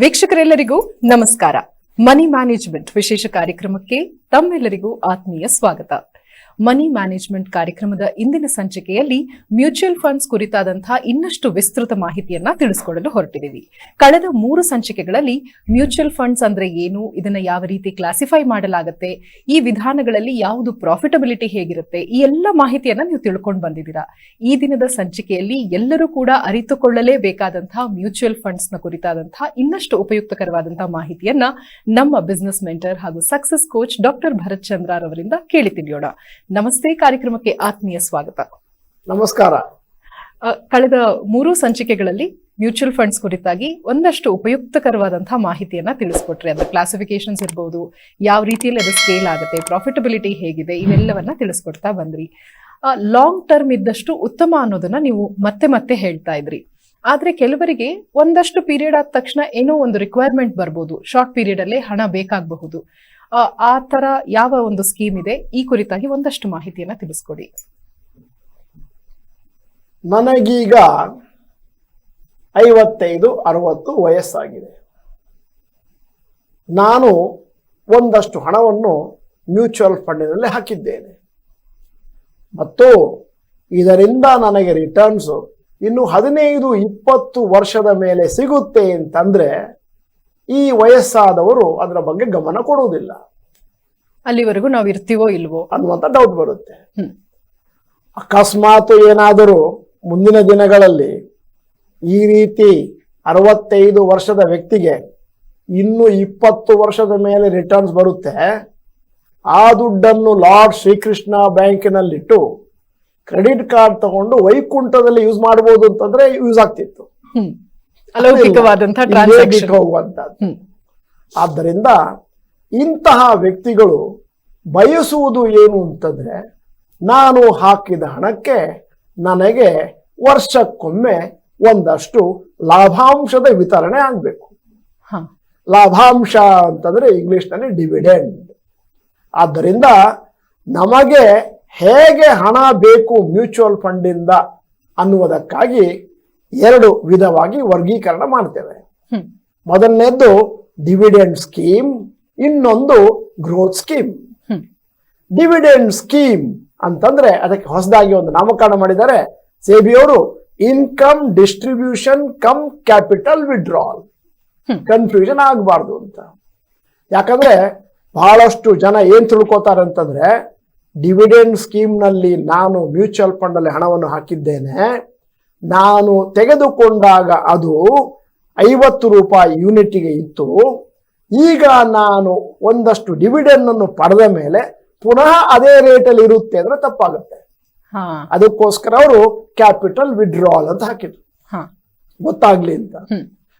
ವೀಕ್ಷಕರೆಲ್ಲರಿಗೂ ನಮಸ್ಕಾರ. ಮನಿ ಮ್ಯಾನೇಜ್ಮೆಂಟ್ ವಿಶೇಷ ಕಾರ್ಯಕ್ರಮಕ್ಕೆ ತಮ್ಮೆಲ್ಲರಿಗೂ ಆತ್ಮೀಯ ಸ್ವಾಗತ. ಮನಿ ಮ್ಯಾನೇಜ್ಮೆಂಟ್ ಕಾರ್ಯಕ್ರಮದ ಇಂದಿನ ಸಂಚಿಕೆಯಲ್ಲಿ ಮ್ಯೂಚುವಲ್ ಫಂಡ್ಸ್ ಕುರಿತಾದಂತಹ ಇನ್ನಷ್ಟು ವಿಸ್ತೃತ ಮಾಹಿತಿಯನ್ನ ತಿಳಿಸಿಕೊಡಲು ಹೊರಟಿದ್ದೀವಿ. ಕಳೆದ ಮೂರು ಸಂಚಿಕೆಗಳಲ್ಲಿ ಮ್ಯೂಚುವಲ್ ಫಂಡ್ಸ್ ಅಂದ್ರೆ ಏನು, ಇದನ್ನ ಯಾವ ರೀತಿ ಕ್ಲಾಸಿಫೈ ಮಾಡಲಾಗುತ್ತೆ, ಈ ವಿಧಾನಗಳಲ್ಲಿ ಯಾವುದು ಪ್ರಾಫಿಟಬಿಲಿಟಿ ಹೇಗಿರುತ್ತೆ, ಈ ಎಲ್ಲ ಮಾಹಿತಿಯನ್ನ ನೀವು ತಿಳ್ಕೊಂಡು ಬಂದಿದ್ದೀರಾ. ಈ ದಿನದ ಸಂಚಿಕೆಯಲ್ಲಿ ಎಲ್ಲರೂ ಕೂಡ ಅರಿತುಕೊಳ್ಳಲೇಬೇಕಾದಂತಹ ಮ್ಯೂಚುವಲ್ ಫಂಡ್ಸ್ನ ಕುರಿತಾದಂತಹ ಇನ್ನಷ್ಟು ಉಪಯುಕ್ತಕರವಾದಂತಹ ಮಾಹಿತಿಯನ್ನ ನಮ್ಮ ಬಿಸ್ನೆಸ್ ಮೆಂಟರ್ ಹಾಗೂ success coach doctor Bharat Chandra ಅವರಿಂದ ಕೇಳಿ ತಿಳಿಯೋಣ. ನಮಸ್ತೆ ಕಾರ್ಯಕ್ರಮಕ್ಕೆ ಆತ್ಮೀಯ ಸ್ವಾಗತ. ನಮಸ್ಕಾರ. ಕಳೆದ ಮೂರು ಸಂಚಿಕೆಗಳಲ್ಲಿ ಮ್ಯೂಚುವಲ್ ಫಂಡ್ಸ್ ಕುರಿತಾಗಿ ಒಂದಷ್ಟು ಉಪಯುಕ್ತಕರವಾದಂತಹ ಮಾಹಿತಿಯನ್ನ ತಿಳಿಸ್ಕೊಟ್ರಿ. ಅದರ ಕ್ಲಾಸಿಫಿಕೇಶನ್ಸ್ ಇರಬಹುದು ಯಾವ ರೀತಿಯಲ್ಲಿ ಅದು ಸ್ಕೇಲ್ ಆಗುತ್ತೆ ಪ್ರಾಫಿಟಬಿಲಿಟಿ ಹೇಗಿದೆ ಇವೆಲ್ಲವನ್ನ ತಿಳಿಸ್ಕೊಡ್ತಾ ಬಂದ್ರಿ. ಲಾಂಗ್ ಟರ್ಮ್ ಇದ್ದಷ್ಟು ಉತ್ತಮ ಅನ್ನೋದನ್ನ ನೀವು ಮತ್ತೆ ಮತ್ತೆ ಹೇಳ್ತಾ ಇದ್ರಿ. ಆದ್ರೆ ಕೆಲವರಿಗೆ ಒಂದಷ್ಟು ಪೀರಿಯಡ್ ಆದ ತಕ್ಷಣ ಏನೋ ಒಂದು ರಿಕ್ವೈರ್ಮೆಂಟ್ ಬರ್ಬೋದು. ಶಾರ್ಟ್ ಪೀರಿಯಡ್ ಅಲ್ಲೇ ಹಣ ಬೇಕಾಗಬಹುದು. ಆ, ತರ ಯಾವ ಒಂದು ಸ್ಕೀಮ್ ಇದೆ? ಈ ಕುರಿತಾಗಿ ಒಂದಷ್ಟು ಮಾಹಿತಿಯನ್ನ ತಿಳಿಸ್ಕೊಡಿ. ನನಗೀಗ ಐವತ್ತೈದು ಅರವತ್ತು ವಯಸ್ಸಾಗಿದೆ. ನಾನು ಒಂದಷ್ಟು ಹಣವನ್ನು ಮ್ಯೂಚುವಲ್ ಫಂಡಿನಲ್ಲಿ ಹಾಕಿದ್ದೇನೆ. ಮತ್ತು ಇದರಿಂದ ನನಗೆ ರಿಟರ್ನ್ಸು ಇನ್ನು ಹದಿನೈದು ಇಪ್ಪತ್ತು ವರ್ಷದ ಮೇಲೆ ಸಿಗುತ್ತೆ ಅಂತಂದ್ರೆ ಈ ವಯಸ್ಸಾದವರು ಅದರ ಬಗ್ಗೆ ಗಮನ ಕೊಡುವುದಿಲ್ಲ. ಅಲ್ಲಿವರೆಗೂ ನಾವು ಇರ್ತೀವೋ ಇಲ್ವೋ? ಅನ್ನುವಂಥ ಡೌಟ್ ಬರುತ್ತೆ. ಅಕಸ್ಮಾತ್ ಏನಾದರೂ ಮುಂದಿನ ದಿನಗಳಲ್ಲಿ ಈ ರೀತಿ ಅರವತ್ತೈದು ವರ್ಷದ ವ್ಯಕ್ತಿಗೆ ಇನ್ನು ಇಪ್ಪತ್ತು ವರ್ಷದ ಮೇಲೆ ರಿಟರ್ನ್ಸ್ ಬರುತ್ತೆ. ಆ ದುಡ್ಡನ್ನು ಲಾರ್ಡ್ ಶ್ರೀಕೃಷ್ಣ ಬ್ಯಾಂಕಿನಲ್ಲಿಟ್ಟು ಕ್ರೆಡಿಟ್ ಕಾರ್ಡ್ ತಗೊಂಡು ವೈಕುಂಠದಲ್ಲಿ ಯೂಸ್ ಮಾಡಬಹುದು ಅಂತಂದ್ರೆ ಯೂಸ್ ಆಗ್ತಿತ್ತು. ಅಲೌಕಿಕವಾದಂತಹ ಟ್ರಾನ್ಸಾಕ್ಷನ್ ಹೋಗುವಂತದ್ದು ಆದ್ದರಿಂದ ಇಂತಹ ವ್ಯಕ್ತಿಗಳು ಬಯಸುವುದು ಏನು ಅಂತಂದ್ರೆ ನಾನು ಹಾಕಿದ ಹಣಕ್ಕೆ ನನಗೆ ವರ್ಷಕ್ಕೊಮ್ಮೆ ಒಂದಷ್ಟು ಲಾಭಾಂಶದ ವಿತರಣೆ ಆಗಬೇಕು. ಲಾಭಾಂಶ ಅಂತಂದ್ರೆ ಇಂಗ್ಲಿಷ್ನಲ್ಲಿ ಡಿವಿಡೆಂಡ್ ಆದ್ದರಿಂದ ನಮಗೆ ಹೇಗೆ ಹಣ ಬೇಕು ಮ್ಯೂಚುವಲ್ ಫಂಡಿಂದ ಅನ್ನುವುದಕ್ಕಾಗಿ ಎರಡು ವಿಧವಾಗಿ ವರ್ಗೀಕರಣ ಮಾಡ್ತೇವೆ. ಮೊದಲನೇದ್ದು ಡಿವಿಡೆಂಡ್ ಸ್ಕೀಮ್ ಇನ್ನೊಂದು ಗ್ರೋತ್ ಸ್ಕೀಮ್ ಡಿವಿಡೆಂಡ್ ಸ್ಕೀಮ್ ಅಂತಂದ್ರೆ ಅದಕ್ಕೆ ಹೊಸದಾಗಿ ಒಂದು ನಾಮಕರಣ ಮಾಡಿದ್ದಾರೆ. ಸೇಬಿಯವರು income distribution cum capital withdrawal confusion ಆಗಬಾರ್ದು ಅಂತ. ಯಾಕಂದ್ರೆ ಬಹಳಷ್ಟು ಜನ ಏನ್ ತಿಳ್ಕೊತಾರೆ ಅಂತಂದ್ರೆ ಡಿವಿಡೆಂಡ್ ಸ್ಕೀಮ್ನಲ್ಲಿ ನಾನು ಮ್ಯೂಚುವಲ್ ಫಂಡ್ ಅಲ್ಲಿ ಹಣವನ್ನು ಹಾಕಿದ್ದೇನೆ. ನಾನು ತೆಗೆದುಕೊಂಡಾಗ ಅದು ಐವತ್ತು ರೂಪಾಯಿ ಯೂನಿಟ್ಗೆ ಇತ್ತು. ಈಗ ನಾನು ಒಂದಷ್ಟು ಡಿವಿಡೆಂಡ್ ಅನ್ನು ಪಡೆದ ಮೇಲೆ ಪುನಃ ಅದೇ ರೇಟಲ್ಲಿ ಇರುತ್ತೆ ಅಂದ್ರೆ ತಪ್ಪಾಗುತ್ತೆ. ಅದಕ್ಕೋಸ್ಕರ ಅವರು ಕ್ಯಾಪಿಟಲ್ ವಿಡ್ರಾಲ್ ಅಂತ ಹಾಕಿದ್ರು. ಹಾ. ಗೊತ್ತಾಗ್ಲಿ ಅಂತ.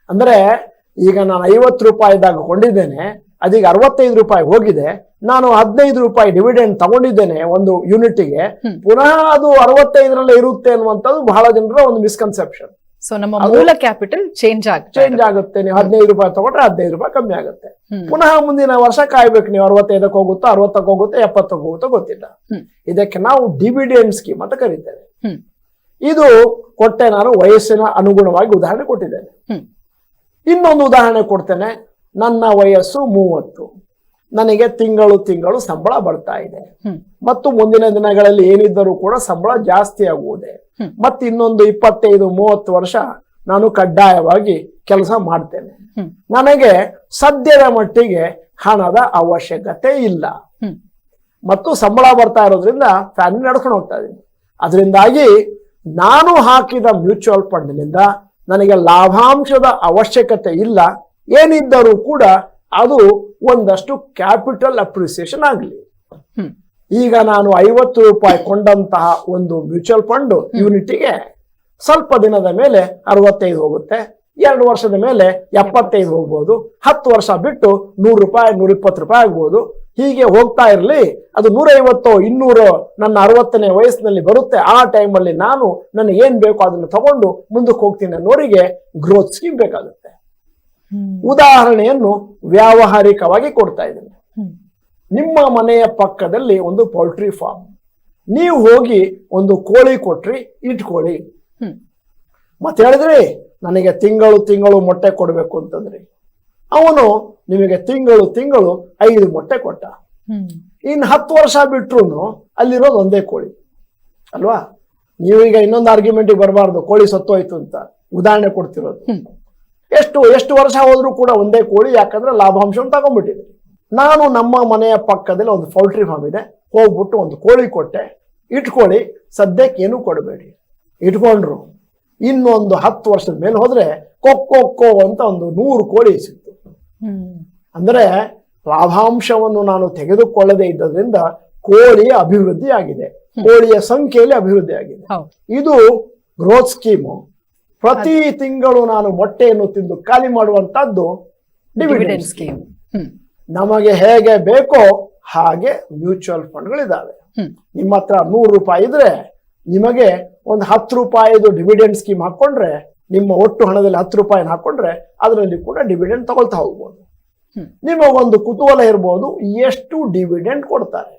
ಅಂದ್ರೆ ಈಗ ನಾನು ಐವತ್ತು ರೂಪಾಯಿದಾಗ ಕೊಂಡಿದ್ದೇನೆ ಅದೀಗ ಅರವತ್ತೈದು ರೂಪಾಯಿ ಹೋಗಿದೆ. ನಾನು ಹದಿನೈದು ರೂಪಾಯಿ ಡಿವಿಡೆಂಡ್ ತಗೊಂಡಿದ್ದೇನೆ ಒಂದು ಯೂನಿಟ್ಗೆ. ಪುನಃ ಅದು ಅರವತ್ತೈದರಲ್ಲೇ ಇರುತ್ತೆ ಅನ್ನುವಂಥದ್ದು ಬಹಳ ಜನರ ಒಂದು ಮಿಸ್ಕನ್ಸೆಪ್ಷನ್ ಸೊ ನಮ್ಮ ಮೂಲ ಕ್ಯಾಪಿಟಲ್ ಚೇಂಜ್ ಆಗುತ್ತೆ ಚೇಂಜ್ ಆಗುತ್ತೆ. ನೀವು ಹದಿನೈದು ರೂಪಾಯಿ ತಗೊಂಡ್ರೆ ಹದಿನೈದು ರೂಪಾಯಿ ಕಮ್ಮಿ ಆಗುತ್ತೆ. ಪುನಃ ಮುಂದಿನ ವರ್ಷ ಕಾಯ್ಬೇಕು. ನೀವು ಅರವತ್ತೈದಕ್ಕೆ ಹೋಗುತ್ತೋ ಅರವತ್ತಕ್ಕೆ ಹೋಗುತ್ತೋ ಎಪ್ಪತ್ತಕ್ಕೆ ಹೋಗುತ್ತೋ ಗೊತ್ತಿಲ್ಲ. ಇದಕ್ಕೆ ನಾವು ಡಿವಿಡೆಂಡ್ ಸ್ಕೀಮ್ ಅಂತ ಕರೀತೇವೆ. ಇದು ಕೊಟ್ಟೆ ನಾನು ವಯಸ್ಸಿನ ಅನುಗುಣವಾಗಿ ಉದಾಹರಣೆ ಕೊಟ್ಟಿದ್ದೇನೆ. ಇನ್ನೊಂದು ಉದಾಹರಣೆ ಕೊಡ್ತೇನೆ. ನನ್ನ ವಯಸ್ಸು ಮೂವತ್ತು. ನನಗೆ ತಿಂಗಳು ತಿಂಗಳು ಸಂಬಳ ಬರ್ತಾ ಇದೆ. ಮತ್ತು ಮುಂದಿನ ದಿನಗಳಲ್ಲಿ ಏನಿದ್ದರೂ ಕೂಡ ಸಂಬಳ ಜಾಸ್ತಿ ಆಗುವುದೇ. ಮತ್ತೆ ಇನ್ನೊಂದು ಇಪ್ಪತ್ತೈದು ಮೂವತ್ತು ವರ್ಷ ನಾನು ಕಡ್ಡಾಯವಾಗಿ ಕೆಲಸ ಮಾಡ್ತೇನೆ. ನನಗೆ ಸದ್ಯದ ಮಟ್ಟಿಗೆ ಹಣದ ಅವಶ್ಯಕತೆ ಇಲ್ಲ. ಮತ್ತು ಸಂಬಳ ಬರ್ತಾ ಇರೋದ್ರಿಂದ ಫ್ಯಾಮಿಲಿ ನಡ್ಕೊಂಡು ಹೋಗ್ತಾ ಇದ್ದೀನಿ. ಅದರಿಂದಾಗಿ ನಾನು ಹಾಕಿದ ಮ್ಯೂಚುವಲ್ ಫಂಡ್ನಿಂದ ನನಗೆ ಲಾಭಾಂಶದ ಅವಶ್ಯಕತೆ ಇಲ್ಲ ಏನಿದ್ದರೂ ಕೂಡ ಅದು ಒಂದಷ್ಟು ಕ್ಯಾಪಿಟಲ್ ಅಪ್ರಿಸಿಯೇಷನ್ ಆಗಲಿ. ಈಗ ನಾನು ಐವತ್ತು ರೂಪಾಯಿ ಕೊಂಡಂತಹ ಒಂದು ಮ್ಯೂಚುವಲ್ ಫಂಡ್ ಯೂನಿಟಿಗೆ ಸ್ವಲ್ಪ ದಿನದ ಮೇಲೆ ಅರವತ್ತೈದು ಹೋಗುತ್ತೆ. ಎರಡು ವರ್ಷದ ಮೇಲೆ ಎಪ್ಪತ್ತೈದು ಹೋಗ್ಬೋದು. ಹತ್ತು ವರ್ಷ ಬಿಟ್ಟು ನೂರು ರೂಪಾಯಿ ನೂರ ಇಪ್ಪತ್ತು ರೂಪಾಯಿ ಆಗ್ಬೋದು. ಹೀಗೆ ಹೋಗ್ತಾ ಇರಲಿ ಅದು ನೂರೈವತ್ತು ಇನ್ನೂರೋ ನನ್ನ ಅರವತ್ತನೇ ವಯಸ್ಸಿನಲ್ಲಿ ಬರುತ್ತೆ ಆ ಟೈಮಲ್ಲಿ ನಾನು ನನಗೆ ಏನು ಬೇಕೋ ಅದನ್ನು ತಗೊಂಡು ಮುಂದಕ್ಕೆ ಹೋಗ್ತೀನಿ ಅನ್ನೋರಿಗೆ ಗ್ರೋತ್ ಸ್ಕೀಮ್ ಬೇಕಾಗುತ್ತೆ. ಉದಾಹರಣೆಯನ್ನು ವ್ಯಾವಹಾರಿಕವಾಗಿ ಕೊಡ್ತಾ ಇದ್ದೀನಿ. ನಿಮ್ಮ ಮನೆಯ ಪಕ್ಕದಲ್ಲಿ ಒಂದು ಪೌಲ್ಟ್ರಿ ಫಾರ್ಮ್ ನೀವು ಹೋಗಿ ಒಂದು ಕೋಳಿ ಕೊಟ್ರಿ ಇಟ್ಕೊಳ್ಳಿ. ಮತ್ತೆ ಹೇಳಿದ್ರಿ ನನಗೆ ತಿಂಗಳು ತಿಂಗಳು ಮೊಟ್ಟೆ ಕೊಡಬೇಕು ಅಂತಂದ್ರಿ ಅವನು ನಿಮಗೆ ತಿಂಗಳು ತಿಂಗಳು ಐದು ಮೊಟ್ಟೆ ಕೊಟ್ಟ. ಇನ್ನು ಹತ್ತು ವರ್ಷ ಬಿಟ್ರು ಅಲ್ಲಿರೋದು ಒಂದೇ ಕೋಳಿ. ಅಲ್ವಾ? ನೀವೀಗ ಇನ್ನೊಂದು ಆರ್ಗ್ಯುಮೆಂಟಿಗೆ ಬರಬಾರ್ದು ಕೋಳಿ ಸತ್ತೋಯ್ತು ಅಂತ ಉದಾಹರಣೆ ಕೊಡ್ತಿರೋದು. ಎಷ್ಟು ಎಷ್ಟು ವರ್ಷ ಹೋದ್ರೂ ಕೂಡ ಒಂದೇ ಕೋಳಿ ಯಾಕಂದ್ರೆ ಲಾಭಾಂಶವನ್ನು ತಗೊಂಡ್ಬಿಟ್ಟಿದೆ. ನಾನು ನಮ್ಮ ಮನೆಯ ಪಕ್ಕದಲ್ಲಿ ಒಂದು ಪೌಲ್ಟ್ರಿ ಫಾರ್ಮ್ ಇದೆ ಹೋಗ್ಬಿಟ್ಟು ಒಂದು ಕೋಳಿ ಕೊಟ್ಟೆ. ಇಟ್ಕೊಳ್ಳಿ ಸದ್ಯಕ್ಕೆ ಏನು ಕೊಡಬೇಡಿ. ಇಟ್ಕೊಂಡ್ರು. ಇನ್ನೊಂದು ಹತ್ತು ವರ್ಷದ ಮೇಲೆ ಹೋದ್ರೆ ಕೊಕ್ಕೊ ಅಂತ ಒಂದು ನೂರು ಕೋಳಿ ಸಿಕ್ತು. ಅಂದ್ರೆ ಲಾಭಾಂಶವನ್ನು ನಾನು ತೆಗೆದುಕೊಳ್ಳದೆ ಇದ್ದರಿಂದ ಕೋಳಿಯ ಅಭಿವೃದ್ಧಿ ಆಗಿದೆ ಕೋಳಿಯ ಸಂಖ್ಯೆಯಲ್ಲಿ ಅಭಿವೃದ್ಧಿ ಆಗಿದೆ ಇದು ಗ್ರೋತ್ ಸ್ಕೀಮ್ ಪ್ರತಿ ತಿಂಗಳು ನಾನು ಮೊಟ್ಟೆಯನ್ನು ತಿಂದು ಖಾಲಿ ಮಾಡುವಂತದ್ದು ಡಿವಿಡೆಂಡ್ ಸ್ಕೀಮ್ ನಮಗೆ ಹೇಗೆ ಬೇಕೋ ಹಾಗೆ ಮ್ಯೂಚುವಲ್ ಫಂಡ್ಗಳಿದ್ದಾವೆ ನಿಮ್ಮ ಹತ್ರ ನೂರು ರೂಪಾಯಿ ಇದ್ರೆ ನಿಮಗೆ ಒಂದು ಹತ್ತು ರೂಪಾಯಿದು ಡಿವಿಡೆಂಡ್ ಸ್ಕೀಮ್ ಹಾಕೊಂಡ್ರೆ ನಿಮ್ಮ ಒಟ್ಟು ಹಣದಲ್ಲಿ ಹತ್ತು ರೂಪಾಯಿ ಹಾಕೊಂಡ್ರೆ ಅದರಲ್ಲಿ ಕೂಡ ಡಿವಿಡೆಂಡ್ ತಗೊಳ್ತಾ ಹೋಗ್ಬೋದು. ನಿಮ್ಮ ನಿಮಗೊಂದು ಕುತೂಹಲ ಇರ್ಬೋದು ಎಷ್ಟು ಡಿವಿಡೆಂಡ್ ಕೊಡ್ತಾರೆ.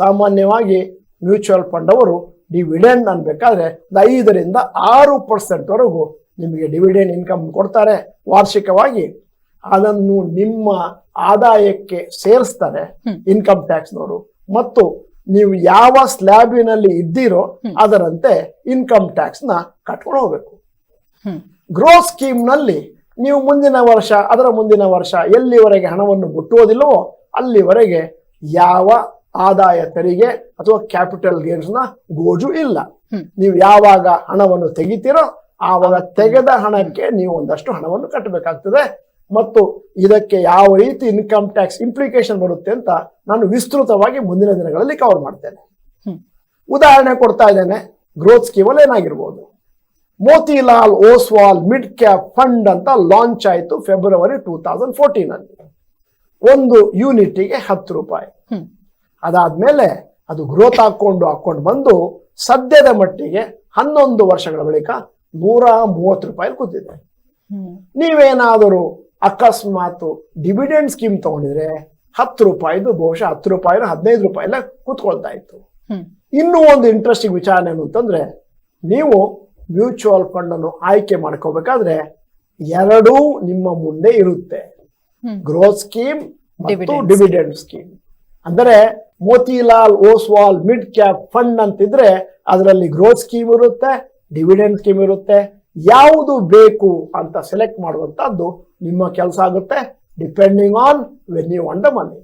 ಸಾಮಾನ್ಯವಾಗಿ ಮ್ಯೂಚುವಲ್ ಫಂಡ್ ಅವರು ಡಿವಿಡೆಂಡ್ ಅನ್ಬೇಕಾದ್ರೆ ಒಂದು ಐದರಿಂದ ಆರು ಪರ್ಸೆಂಟ್ ವರೆಗೂ ನಿಮಗೆ ಡಿವಿಡೆಂಡ್ ಇನ್ಕಮ್ ಕೊಡ್ತಾರೆ ವಾರ್ಷಿಕವಾಗಿ. ಅದನ್ನು ನಿಮ್ಮ ಆದಾಯಕ್ಕೆ ಸೇರಿಸ್ತಾರೆ. ಇನ್ಕಮ್ ಟ್ಯಾಕ್ಸ್ನವರು ಮತ್ತು ನೀವು ಯಾವ ಸ್ಲ್ಯಾಬಿನಲ್ಲಿ ಇದ್ದೀರೋ ಅದರಂತೆ ಇನ್ಕಮ್ ಟ್ಯಾಕ್ಸ್ನ ನ ಕಟ್ಕೊಂಡು ಹೋಗ್ಬೇಕು. ಗ್ರೋ ಸ್ಕೀಮ್ನಲ್ಲಿ ನೀವು ಮುಂದಿನ ವರ್ಷ ಅದರ ಮುಂದಿನ ವರ್ಷ ಎಲ್ಲಿವರೆಗೆ ಹಣವನ್ನು ಮುಟ್ಟುವುದಿಲ್ಲವೋ ಅಲ್ಲಿವರೆಗೆ ಯಾವ ಆದಾಯ ತೆರಿಗೆ ಅಥವಾ ಕ್ಯಾಪಿಟಲ್ ಗೇನ್ಸ್ನ ಗೋಜು ಇಲ್ಲ. ನೀವು ಯಾವಾಗ ಹಣವನ್ನು ತೆಗಿತೀರೋ ಆವಾಗ ತೆಗೆದ ಹಣಕ್ಕೆ ನೀವು ಒಂದಷ್ಟು ಹಣವನ್ನು ಕಟ್ಟಬೇಕಾಗ್ತದೆ. ಮತ್ತು ಇದಕ್ಕೆ ಯಾವ ರೀತಿ ಇನ್ಕಮ್ ಟ್ಯಾಕ್ಸ್ ಇಂಪ್ಲಿಕೇಶನ್ ಬರುತ್ತೆ ಅಂತ ನಾನು ವಿಸ್ತೃತವಾಗಿ ಮುಂದಿನ ದಿನಗಳಲ್ಲಿ ಕವರ್ ಮಾಡ್ತೇನೆ. ಉದಾಹರಣೆ ಕೊಡ್ತಾ ಇದ್ದೇನೆ ಗ್ರೋತ್ ಸ್ಕೀಮಲ್ಲಿ ಏನಾಗಿರ್ಬೋದು? Motilal Oswal mid cap fund ಅಂತ ಲಾಂಚ್ ಆಯಿತು ಫೆಬ್ರವರಿ ಟೂ ತೌಸಂಡ್ ಫೋರ್ಟೀನ್ ಅಲ್ಲಿ. ಒಂದು ಯೂನಿಟಿಗೆ ಹತ್ತು ರೂಪಾಯಿ. ಅದಾದ್ಮೇಲೆ ಅದು ಗ್ರೋತ್ ಹಾಕೊಂಡು ಹಾಕೊಂಡು ಬಂದು ಸದ್ಯದ ಮಟ್ಟಿಗೆ ಹನ್ನೊಂದು ವರ್ಷಗಳ ಬಳಿಕ ನೂರ ಮೂವತ್ತು ರೂಪಾಯಿ ಕೂತಿದೆ. ನೀವೇನಾದರೂ ಅಕಸ್ಮಾತ್ ಡಿವಿಡೆಂಡ್ ಸ್ಕೀಮ್ ತಗೊಂಡಿದ್ರೆ ಹತ್ತು ರೂಪಾಯಿದು ಬಹುಶಃ ಹತ್ತು ರೂಪಾಯಿನ ಹದಿನೈದು ರೂಪಾಯಿ ಎಲ್ಲ ಕೂತ್ಕೊಳ್ತಾ ಇತ್ತು. ಇನ್ನೂ ಒಂದು ಇಂಟ್ರೆಸ್ಟಿಂಗ್ ವಿಚಾರ ಏನು ಅಂತಂದ್ರೆ ನೀವು ಮ್ಯೂಚುವಲ್ ಫಂಡ್ ಅನ್ನು ಆಯ್ಕೆ ಮಾಡ್ಕೋಬೇಕಾದ್ರೆ ಎರಡೂ ನಿಮ್ಮ ಮುಂದೆ ಇರುತ್ತೆ. ಗ್ರೋತ್ ಸ್ಕೀಮ್ ಮತ್ತು ಡಿವಿಡೆಂಡ್ ಸ್ಕೀಮ್ ಅಂದರೆ Motilal Oswal mid cap fund ಅಂತಿದ್ರೆ ಅದರಲ್ಲಿ ಗ್ರೋತ್ ಸ್ಕೀಮ್ ಇರುತ್ತೆ ಡಿವಿಡೆಂಡ್ ಸ್ಕೀಮ್ ಇರುತ್ತೆ. ಯಾವುದು ಬೇಕು ಅಂತ ಸೆಲೆಕ್ಟ್ ಮಾಡುವಂತದ್ದು ನಿಮ್ಮ ಕೆಲಸ ಆಗುತ್ತೆ depending on when you want the money